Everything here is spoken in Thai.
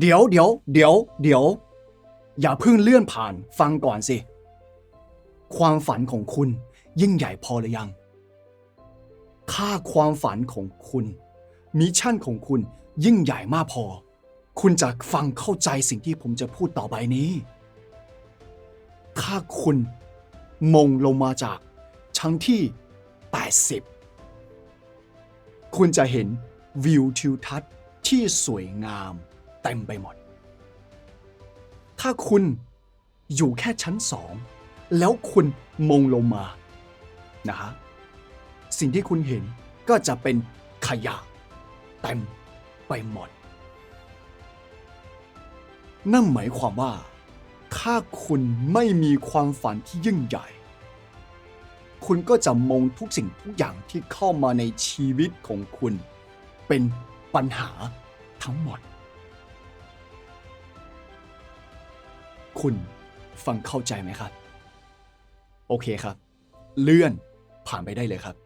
เดี๋ยวเดี๋ยวเดี๋ยวเดี๋ยว อย่าเพิ่งเลื่อนผ่านฟังก่อนสิ ความฝันของคุณยิ่งใหญ่พอหรือยัง ค่าความฝันของคุณ มิชชั่นของคุณยิ่งใหญ่มากพอ คุณจะฟังเข้าใจสิ่งที่ผมจะพูดต่อไปนี้ถ้าคุณมงลงมาจากชั้นที่ 80 คุณจะเห็นวิวทิวทัศน์ที่สวยงาม ต็มไปหมด ถ้าคุณอยู่แค่ชั้นสอง แล้วคุณมองลงมานะฮะสิ่งที่คุณเห็นก็จะเป็นขยะเต็มไปหมด นั่นหมายความว่า ถ้าคุณไม่มีความฝันที่ยิ่งใหญ่ คุณก็จะมองทุกสิ่งทุกอย่างที่เข้ามาในชีวิตของคุณ เป็นปัญหาทั้งหมด คุณฟังเข้าใจไหมครับ โอเคครับ เลื่อนผ่านไปได้เลยครับ